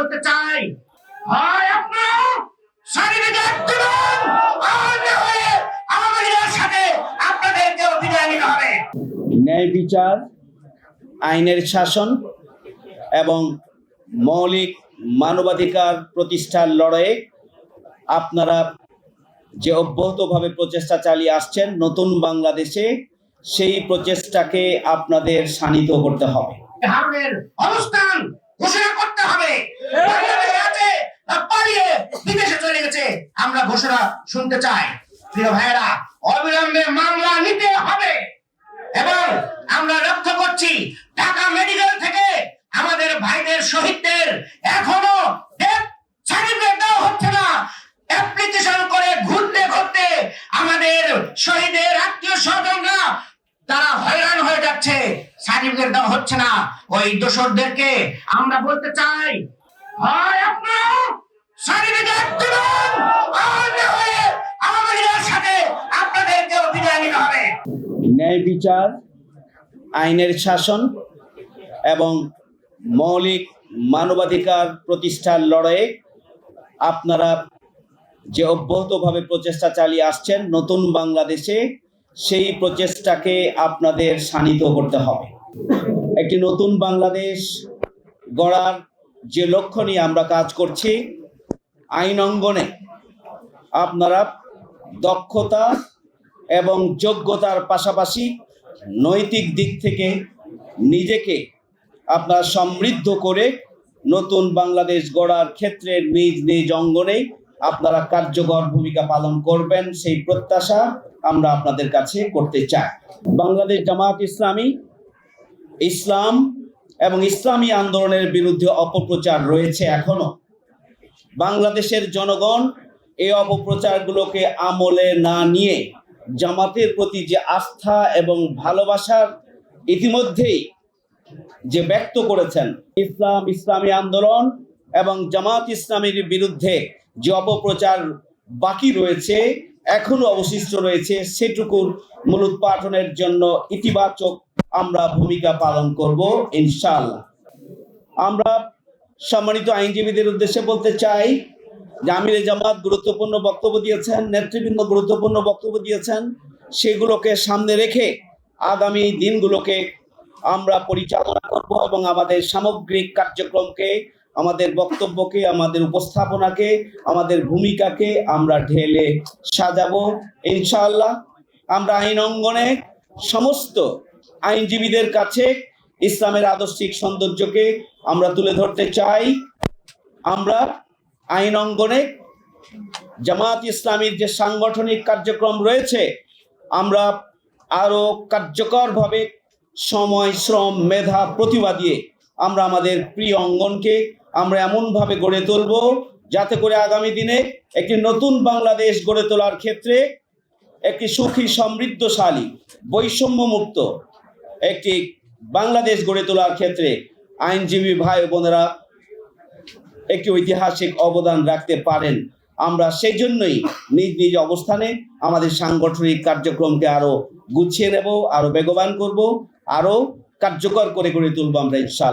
বলতে চাই হয় আপনারা আর না হলে আওয়ামী সাথে আপনাদেরকেও বিদায় নিতে হবে। ন্যায় বিচার আইনের শাসন এবং মৌলিক মানবাধিকার প্রতিষ্ঠার লড়াইয়ে আপনারা যে অব্যাহতভাবে প্রচেষ্টা চালিয়ে আসছেন নতুন বাংলাদেশে সেই প্রচেষ্টাকে আপনাদের শানিত করতে হবে। অবস্থান ঘোষণা করতে হবে। পালিয়ে বিদেশে চলে গেছে, আমরা ঘোষণা শুনতে চাই। প্রিয় ভাইয়েরা, অবিলম্বে মামলা নিতে হবে। এবং আমরা লক্ষ্য করছি, ঢাকা মেডিকেল থেকে আমাদের ভাইদের শহীদদের এখনও দেওয়া হচ্ছে না। অ্যাপ্লিকেশন করে ঘুরতে ঘুরতে আমাদের শহীদের আত্মীয় স্বজনরা তারা হয়রান হয়ে যাচ্ছে। সার্টিফিকেট দেওয়া হচ্ছে না। ওই দোসরদেরকে আমরা বলতে চাই হয় আপনারা সার্টিফিকেট দিবেন ন্যায় বিচার, আইনের শাসন এবং মৌলিক মানবাধিকার প্রতিষ্ঠার লড়াইয়ে আপনারা যে অব্যাহতভাবে প্রচেষ্টা চালিয়ে আসছেন নতুন বাংলাদেশে সেই প্রচেষ্টাকে আপনাদের শানিত করতে হবে। একটি নতুন বাংলাদেশ গড়ার যে লক্ষ্য নিয়ে আমরা কাজ করছি, আইন অঙ্গনে আপনারা দক্ষতা এবং যোগ্যতার পাশাপাশি নৈতিক দিক থেকে নিজেকে আপনার সমৃদ্ধ করে নতুন বাংলাদেশ গড়ার ক্ষেত্রে নিজ নিজ অঙ্গনে আপনারা কার্যকর ভূমিকা পালন করবেন, সেই প্রত্যাশা আমরা আপনাদের কাছে করতে চাই। বাংলাদেশ জামাত ইসলামী, ইসলাম এবং ইসলামী আন্দোলনের বিরুদ্ধে অপপ্রচার রয়েছে এখনও। বাংলাদেশের জনগণ এই অপপ্রচারগুলোকে আমলে না নিয়ে জামাতের প্রতি যে আস্থা এবং ভালোবাসার ইতিমধ্যেই যে ব্যক্ত করেছেন, ইসলাম, ইসলামী আন্দোলন এবং জামাত ইসলামের বিরুদ্ধে যে অপপ্রচার বাকি রয়েছে, এখনও অবশিষ্ট রয়েছে, সেটুকুর মূলোৎপাটনের জন্য ইতিবাচক আমরা ভূমিকা পালন করব, ইনশাআল্লাহ। আমরা সম্মানিত আইনজীবীদের উদ্দেশ্যে বলতে চাই যে আমির জামাত গুরুত্বপূর্ণ বক্তব্য দিয়েছেন, নেতৃবৃন্দ গুরুত্বপূর্ণ বক্তব্য দিয়েছেন, সেগুলোকে সামনে রেখে আগামী দিনগুলোকে আমরা পরিচালনা করব এবং আমাদের সামগ্রিক কার্যক্রমকে আমাদের বক্তব্যকে, আমাদের উপস্থাপনাকে, আমাদের ভূমিকাকে আমরা ঢেলে সাজাবো। ইনশাআল্লাহ আমরা আইন অঙ্গনে সমস্ত আইনজীবীদের কাছে ইসলামের আদর্শিক সৌন্দর্যকে আমরা তুলে ধরতে চাই। আমরা আইন অঙ্গনে জামাত ইসলামীর যে সাংগঠনিক কার্যক্রম রয়েছে, আমরা আরও কার্যকরভাবে সময়, শ্রম, মেধা, প্রতিভা দিয়ে আমরা আমাদের প্রিয় অঙ্গনকে আমরা এমনভাবে গড়ে তুলব যাতে করে আগামী দিনে একটি নতুন বাংলাদেশ গড়ে তোলার ক্ষেত্রে একটি সুখী, সমৃদ্ধশালী, বৈষম্যমুক্ত একটি বাংলাদেশ গড়ে তোলার ক্ষেত্রে আইনজীবী ভাই বোনেরা একটি ঐতিহাসিক অবদান রাখতে পারেন। আমরা সেই জন্যই নিজ নিজ অবস্থানে আমাদের সাংগঠনিক কার্যক্রমকে আরও গুছিয়ে নেব, আরও বেগবান করব, আরও কার্যকর করে গড়ে তুলবো আমরা ইনশাল্লাহ